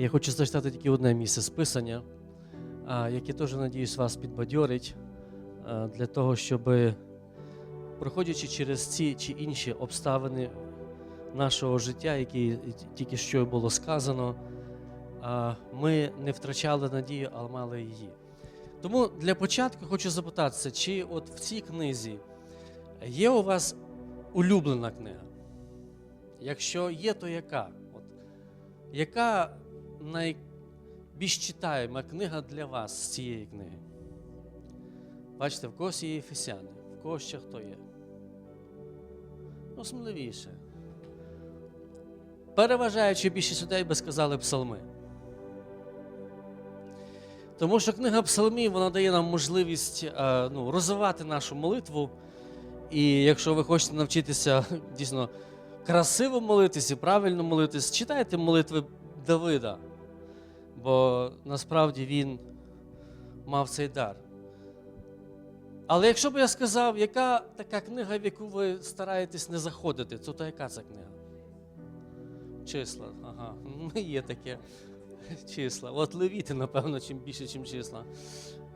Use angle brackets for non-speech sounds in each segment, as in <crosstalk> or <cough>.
Я хочу зачитати тільки одне місце з Писання, яке теж, надіюсь, вас підбадьорить для того, щоб, проходячи через ці чи інші обставини нашого життя, які тільки що було сказано, ми не втрачали надію, але мали її. Тому для початку хочу запитатися, чи от в цій книзі є у вас улюблена книга? Якщо є, то яка? От, яка найбільш читаєма книга для вас з цієї книги? Бачите, в когось є Ефесяни, в когось ще хто є. Ну, сміливіше. Переважаючи більшість людей би сказали псалми. Тому що книга псалмів вона дає нам можливість е, ну, розвивати нашу молитву. І якщо ви хочете навчитися <laughs> дійсно красиво молитися, правильно молитись, читайте молитви Давида, бо насправді він мав цей дар. Але якщо б я сказав, яка така книга, в яку ви стараєтесь не заходити, то, то яка це книга? Числа. Ага, ну, є таке. Числа. От левіти, напевно, чим більше, чим числа.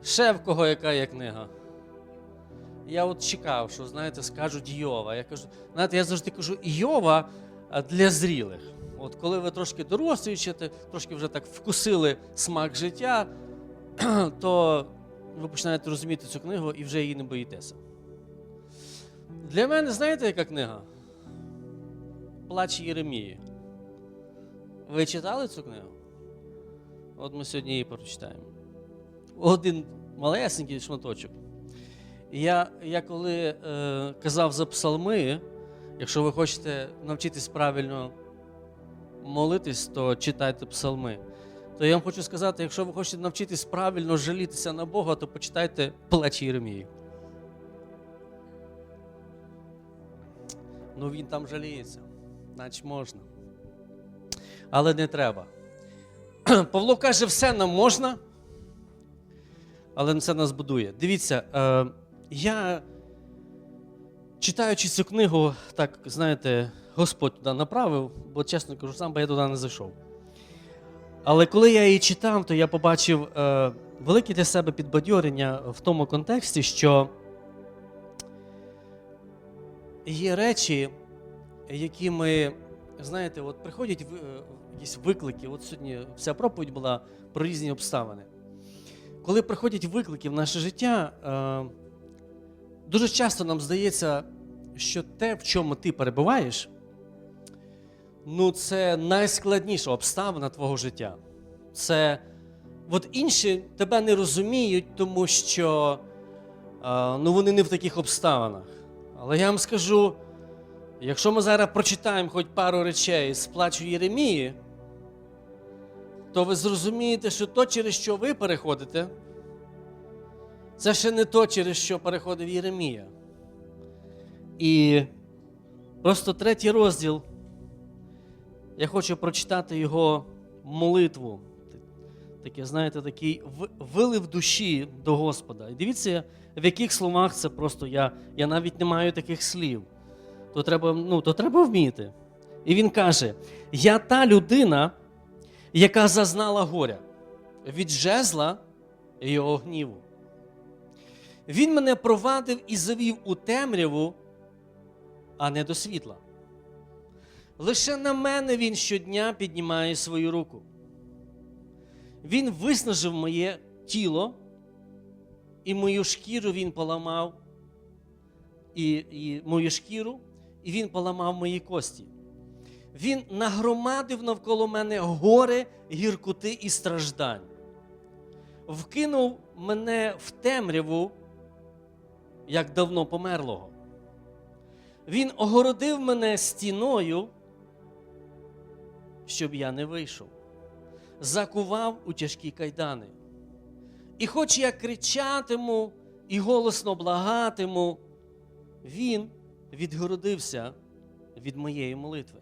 Ще в кого яка є книга? Я от чекав, що, знаєте, скажуть Йова. Я кажу, знаєте, я завжди кажу Йова для зрілих. От коли ви трошки дорослішаєте, трошки вже так вкусили смак життя, <clears throat> то ви починаєте розуміти цю книгу і вже її не боїтеся. Для мене, знаєте, яка книга? Плач Єремії. Ви читали цю книгу? От ми сьогодні її прочитаємо. Один малесенький шматочок. Я, я коли е, казав за псалми, якщо ви хочете навчитись правильно молитись, то читайте псалми. То я вам хочу сказати, якщо ви хочете навчитись правильно жалітися на Бога, то почитайте плечі Єремії. Ну він там жаліється, значить можна. Але не треба. <clears throat> Павло каже, все нам можна, але це нас будує. Дивіться, е, я, читаючи цю книгу, так, знаєте, Господь туди направив, бо, чесно кажу, сам би я туди не зайшов. Але коли я її читав, то я побачив е, велике для себе підбадьорення в тому контексті, що є речі, які ми, знаєте, от приходять в, е, якісь виклики. От сьогодні вся проповідь була про різні обставини. Коли приходять виклики в наше життя, е, дуже часто нам здається, що те, в чому ти перебуваєш, ну, це найскладніша обставина твого життя. Це от інші тебе не розуміють, тому що е, ну, вони не в таких обставинах. Але я вам скажу, якщо ми зараз прочитаємо хоч пару речей з плачу Єремії, то ви зрозумієте, що то, через що ви переходите, це ще не то, через що переходив Єремія. І просто третій розділ. Я хочу прочитати його молитву. Таке, знаєте, такий вилив душі до Господа. І дивіться, в яких словах це просто я я навіть не маю таких слів. То треба, ну, то треба вміти. І він каже: Я та людина, яка зазнала горя від жезла його гніву. Він мене провадив і завів у темряву, а не до світла. Лише на мене він щодня піднімає свою руку. Він виснажив моє тіло, і мою шкіру він поламав, і, і мою шкіру, і він поламав мої кості. Він нагромадив навколо мене горе, гіркоти і страждань. Вкинув мене в темряву, як давно померлого. Він огородив мене стіною, щоб я не вийшов, закував у тяжкі кайдани. І хоч я кричатиму і голосно благатиму, він відгородився від моєї молитви.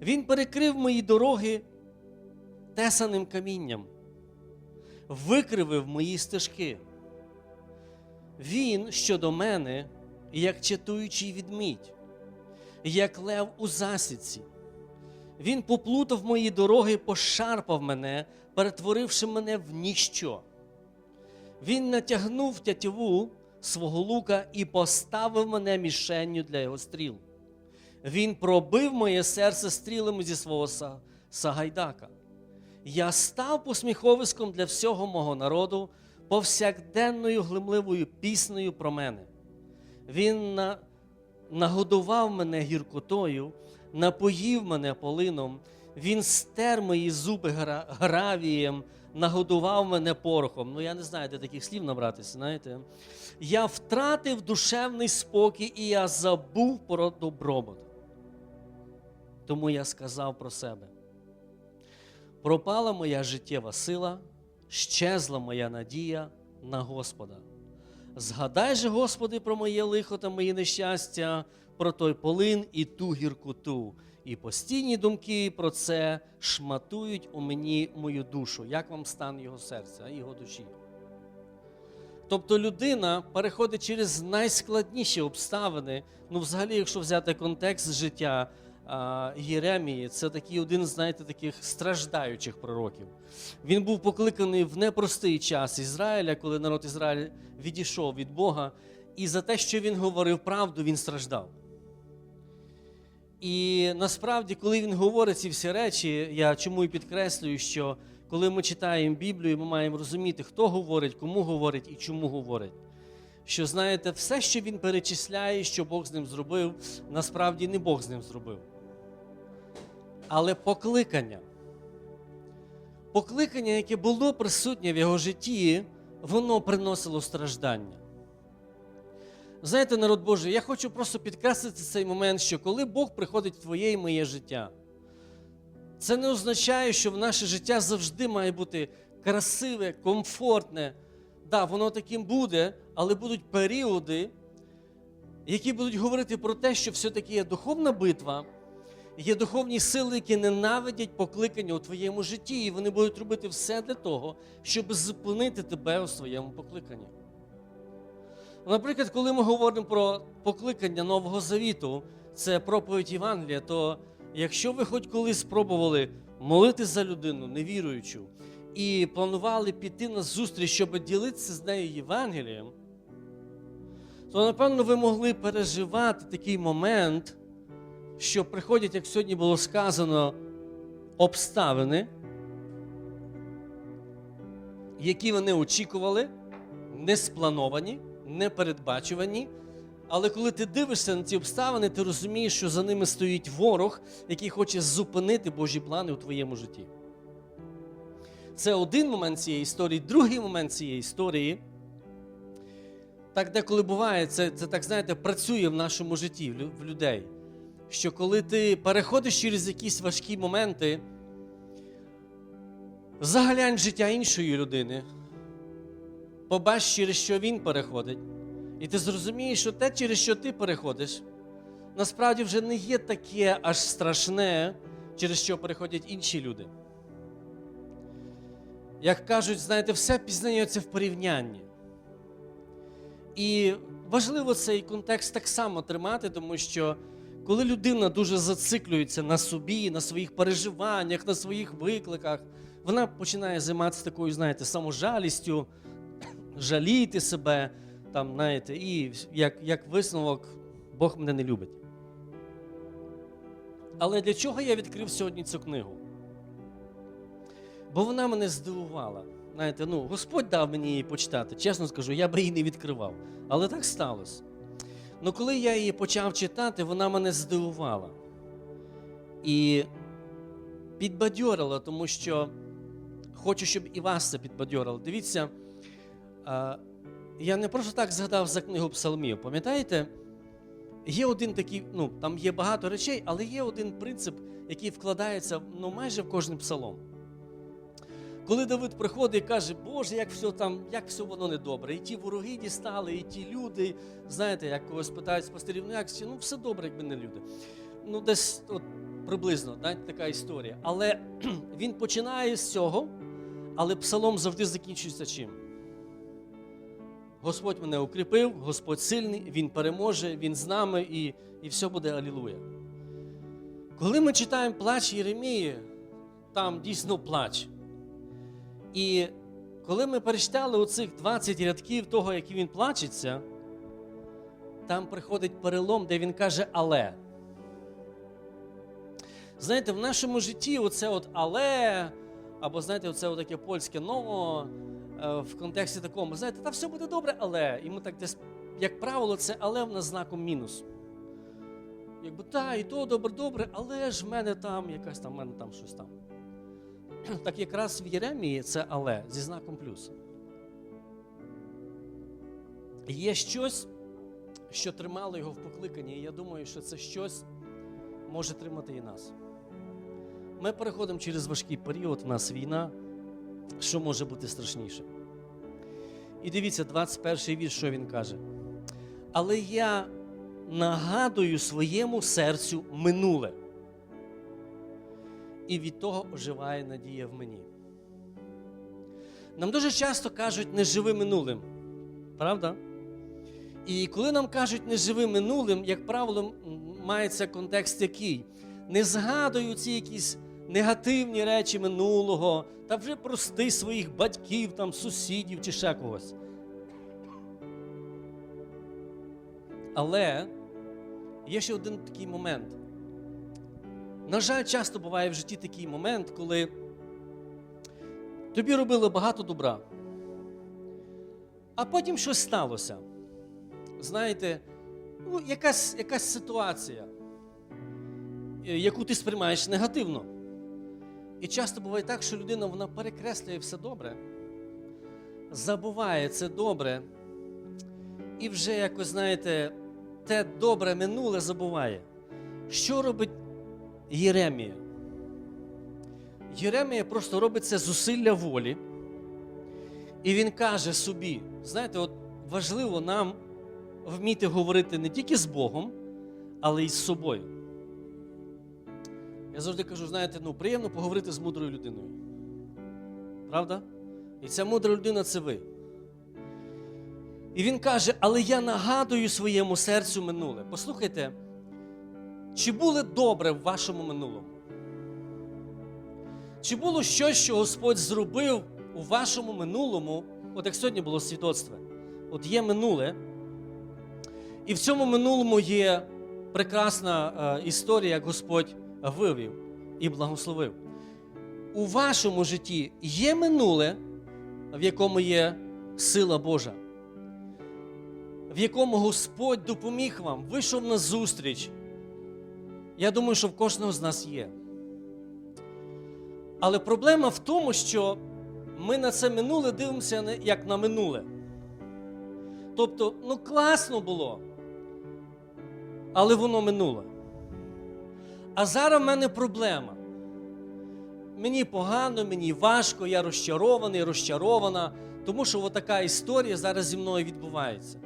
Він перекрив мої дороги тесаним камінням, викривив мої стежки. Він щодо мене, як чатуючий відмідь, як лев у засідці. Він поплутав мої дороги, пошарпав мене, перетворивши мене в ніщо. Він натягнув тятіву свого лука і поставив мене мішенню для його стріл. Він пробив моє серце стрілами зі свого сагайдака. Я став посміховиськом для всього мого народу, повсякденною глимливою піснею про мене. Він на... нагодував мене гіркотою, напоїв мене полином, він стер мої зуби гра... гравієм, нагодував мене порохом. Ну, я не знаю, де таких слів набратися, знаєте. Я втратив душевний спокій, і я забув про добробут. Тому я сказав про себе. Пропала моя життєва сила, щезла моя надія на Господа. Згадай же, Господи, про моє лихо та мої нещастя, про той полин і ту гіркоту. І постійні думки про це шматують у мені мою душу. Як вам стан його серця, його душі? Тобто людина переходить через найскладніші обставини. Ну, взагалі, якщо взяти контекст життя Єремії, це такий один, знаєте, таких страждаючих пророків. Він був покликаний в непростий час Ізраїля, коли народ Ізраїль відійшов від Бога, і за те, що він говорив правду, він страждав. І насправді, коли він говорить ці всі речі, я чому і підкреслюю, що коли ми читаємо Біблію, ми маємо розуміти, хто говорить, кому говорить і чому говорить. Що знаєте, все, що він перечисляє, що Бог з ним зробив, насправді не Бог з ним зробив. Але покликання. Покликання, яке було присутнє в його житті, воно приносило страждання. Знаєте, народ Божий, я хочу просто підкреслити цей момент, що коли Бог приходить в твоє і моє життя, це не означає, що в наше життя завжди має бути красиве, комфортне. Да, воно таким буде, але будуть періоди, які будуть говорити про те, що все-таки є духовна битва, є духовні сили, які ненавидять покликання у твоєму житті, і вони будуть робити все для того, щоб зупинити тебе у своєму покликанні. Наприклад, коли ми говоримо про покликання Нового Завіту, це проповідь Євангелія, то якщо ви хоч колись спробували молити за людину, невіруючу, і планували піти на зустріч, щоб ділитися з нею Євангелієм, то напевно ви могли переживати такий момент, що приходять, як сьогодні було сказано, обставини, які вони очікували, не сплановані, не передбачувані. Але коли ти дивишся на ці обставини, ти розумієш, що за ними стоїть ворог, який хоче зупинити Божі плани у твоєму житті. Це один момент цієї історії. Другий момент цієї історії. Так деколи буває, це, це так знаєте, працює в нашому житті, в людей. Що коли ти переходиш через якісь важкі моменти, заглянь життя іншої людини, побач, через що він переходить, і ти зрозумієш, що те, через що ти переходиш, насправді вже не є таке аж страшне, через що переходять інші люди. Як кажуть, знаєте, все пізнається в порівнянні. І важливо цей контекст так само тримати, тому що коли людина дуже зациклюється на собі, на своїх переживаннях, на своїх викликах, вона починає займатися такою, знаєте, саможалістю, <clears throat> жаліти себе, там, знаєте, і як, як висновок, Бог мене не любить. Але для чого я відкрив сьогодні цю книгу? Бо вона мене здивувала. Знаєте, ну, Господь дав мені її почитати. Чесно скажу, я би її не відкривав. Але так сталося. Ну коли я її почав читати, вона мене здивувала. І підбадьорила, тому що хочу, щоб і вас це підбадьорило. Дивіться, я не просто так згадав за книгу псалмів. Пам'ятаєте? Є один такий, ну, там є багато речей, але є один принцип, який вкладається ну, майже в кожен псалом. Коли Давид приходить і каже, Боже, як все там, як все воно недобре. І ті вороги дістали, і ті люди, знаєте, як когось питають спостерів, ну як ну все добре, якби не люди. Ну, десь от, приблизно, знаєте, така історія. Але <clears throat> він починає з цього, але псалом завжди закінчується чим? Господь мене укріпив, Господь сильний, Він переможе, Він з нами і, і все буде алілуя. Коли ми читаємо плач Єремії, там дійсно плач. І коли ми перечитали оцих 20 рядків того, як він плачеться, там приходить перелом, де він каже але. Знаєте, в нашому житті оце от але, або знаєте, оце таке польське ново е, в контексті такому, знаєте, та все буде добре, але. І ми так десь, як правило, це але в нас знаком мінус. Якби та, і то добре, добре, але ж в мене там якась там, в мене там щось там. <clears throat> Так якраз в Єремії це але зі знаком плюс. Є щось, що тримало його в покликанні, і я думаю, що це щось може тримати і нас. Ми переходимо через важкий період, в нас війна. Що може бути страшніше? І дивіться, 21 вірш, що він каже. Але я нагадую своєму серцю минуле. І від того оживає надія в мені. Нам дуже часто кажуть, не живи минулим. Правда? І коли нам кажуть не живи минулим, як правило, мається контекст який? Не згадую ці якісь негативні речі минулого, та вже прости своїх батьків, там, сусідів чи ще когось. Але є ще один такий момент. На жаль, часто буває в житті такий момент, коли тобі робили багато добра, а потім щось сталося. Знаєте, ну, якась, якась ситуація, е, яку ти сприймаєш негативно. І часто буває так, що людина вона перекреслює все добре, забуває це добре, і вже якось, знаєте, те добре минуле забуває. Що робить Єремія? Єремія просто робить це зусилля волі, і він каже собі: знаєте, от важливо нам вміти говорити не тільки з Богом, але й з собою. Я завжди кажу, знаєте, ну приємно поговорити з мудрою людиною. Правда? І ця мудра людина це ви. І він каже, але я нагадую своєму серцю минуле. Послухайте, чи було добре в вашому минулому? Чи було щось, що Господь зробив у вашому минулому, от як сьогодні було свідоцтво? От є минуле, і в цьому минулому є прекрасна е, історія, як Господь вивів і благословив. У вашому житті є минуле, в якому є сила Божа, в якому Господь допоміг вам, вийшов на зустріч. Я думаю, що в кожного з нас є. Але проблема в тому, що ми на це минуле дивимося як на минуле. Тобто, ну класно було, але воно минуле. А зараз в мене проблема. Мені погано, мені важко, я розчарований, розчарована, тому що отака історія зараз зі мною відбувається.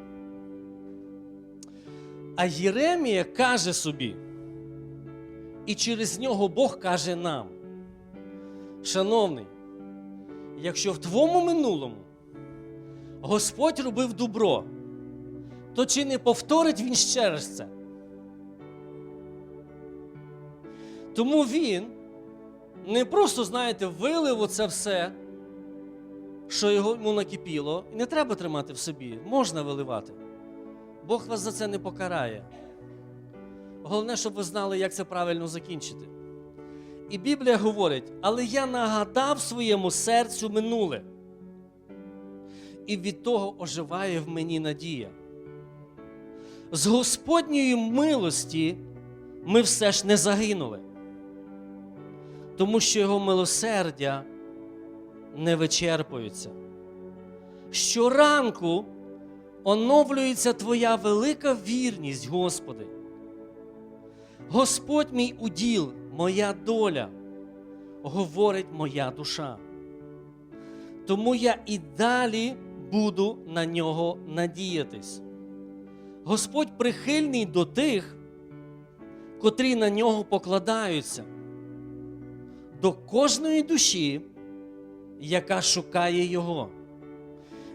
А Єремія каже собі, і через нього Бог каже нам: Шановний, якщо в твоєму минулому Господь робив добро, то чи не повторить він ще раз це? Тому він не просто, знаєте, вилив оце все, що йому накипіло, і не треба тримати в собі, можна виливати. Бог вас за це не покарає. Головне, щоб ви знали, як це правильно закінчити. І Біблія говорить, але я нагадав своєму серцю минуле. І від того оживає в мені надія. З Господньої милості ми все ж не загинули, тому що Його милосердя не вичерпується. Щоранку оновлюється Твоя велика вірність, Господи. Господь мій уділ, моя доля, говорить моя душа. Тому я і далі буду на нього надіятись. Господь прихильний до тих, котрі на нього покладаються, до кожної душі, яка шукає Його.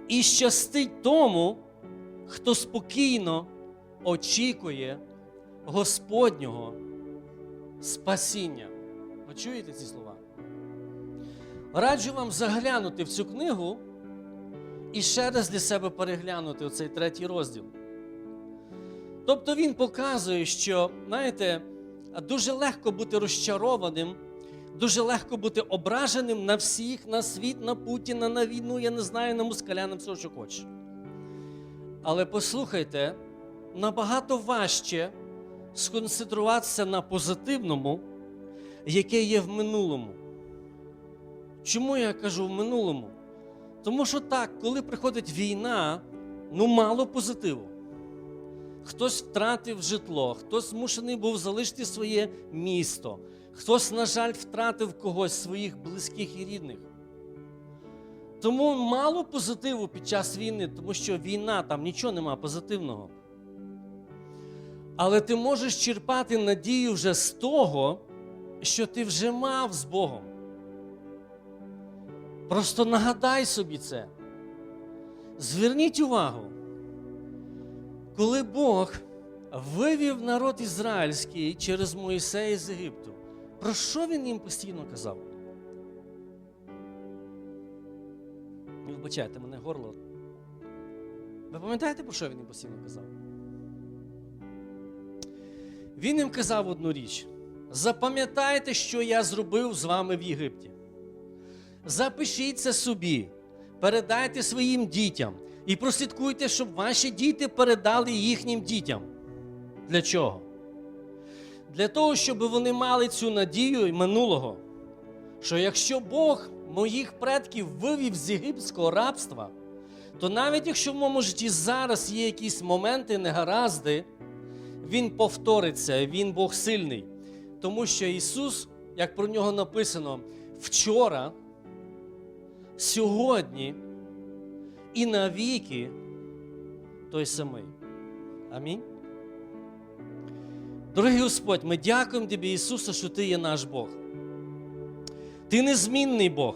І щастить тому, хто спокійно очікує Господнього спасіння. Ви чуєте ці слова? Раджу вам заглянути в цю книгу і ще раз для себе переглянути оцей третій розділ. Тобто він показує, що, знаєте, дуже легко бути розчарованим, дуже легко бути ображеним на всіх, на світ, на Путіна, на війну, я не знаю, на москаля, на все, що хочеш. Але послухайте, набагато важче сконцентруватися на позитивному, яке є в минулому. Чому я кажу в минулому? Тому що так, коли приходить війна, ну мало позитиву. Хтось втратив житло, хтось змушений був залишити своє місто, хтось, на жаль, втратив когось своїх близьких і рідних. Тому мало позитиву під час війни, тому що війна там нічого нема позитивного. Але ти можеш черпати надію вже з того, що ти вже мав з Богом. Просто нагадай собі це. Зверніть увагу, коли Бог вивів народ ізраїльський через Моїсея з Єгипту, про що він їм постійно казав? Ви Вибачайте, мене горло. Ви пам'ятаєте, про що він їм постійно казав? Він їм казав одну річ: запам'ятайте, що я зробив з вами в Єгипті. Запишіть це собі, передайте своїм дітям і прослідкуйте, щоб ваші діти передали їхнім дітям. Для чого? Для того, щоб вони мали цю надію минулого, що якщо Бог моїх предків вивів з єгипетського рабства, то навіть якщо в моєму житті зараз є якісь моменти негаразди, Він повториться, Він Бог сильний. Тому що Ісус, як про нього написано, вчора, сьогодні і навіки той самий. Амінь. Дорогий Господь, ми дякуємо Тобі, Ісусе, що Ти є наш Бог. Ти незмінний Бог.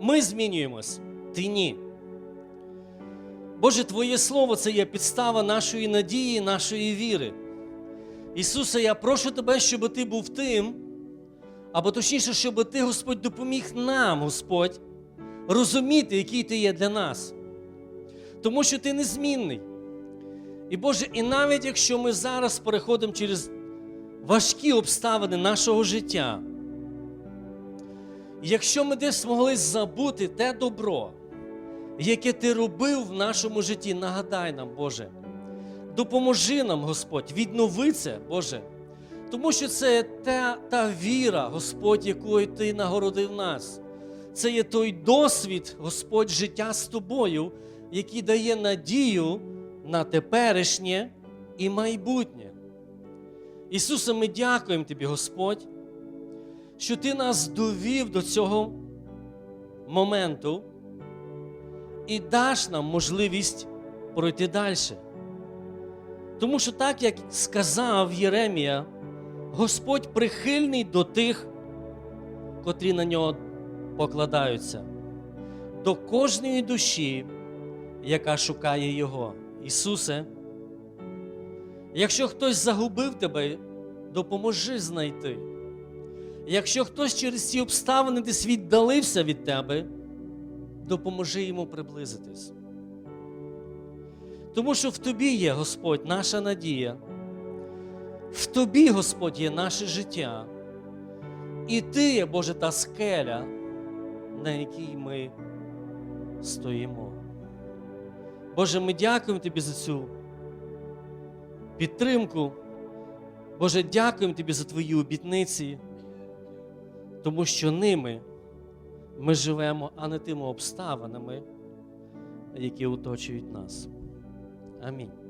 Ми змінюємось, Ти ні. Боже, Твоє Слово це є підстава нашої надії, нашої віри. Ісусе, я прошу Тебе, щоб Ти був тим, або точніше, щоб Ти, Господь, допоміг нам, Господь, розуміти, який Ти є для нас. Тому що Ти незмінний. І Боже, і навіть якщо ми зараз переходимо через важкі обставини нашого життя, якщо ми десь змогли забути те добро, яке ти робив в нашому житті, нагадай нам, Боже, допоможи нам, Господь, віднови це, Боже. Тому що це та, та віра, Господь, якою Ти нагородив нас. Це є той досвід, Господь, життя з тобою, який дає надію на теперішнє і майбутнє. Ісусе, ми дякуємо Тобі, Господь, що Ти нас довів до цього моменту і даш нам можливість пройти далі. Тому що, так як сказав Єремія, Господь прихильний до тих, котрі на нього покладаються, до кожної душі, яка шукає Його. Ісусе, якщо хтось загубив тебе, допоможи знайти. Якщо хтось через ці обставини десь віддалився від тебе, допоможи йому приблизитись. Тому що в тобі є, Господь, наша надія. В тобі, Господь, є наше життя. І Ти є, Боже, та скеля, на якій ми стоїмо. Боже, ми дякуємо Тобі за цю підтримку. Боже, дякуємо Тобі за Твої обітниці, тому що ними ми живемо, а не тими обставинами, які оточують нас. Амінь.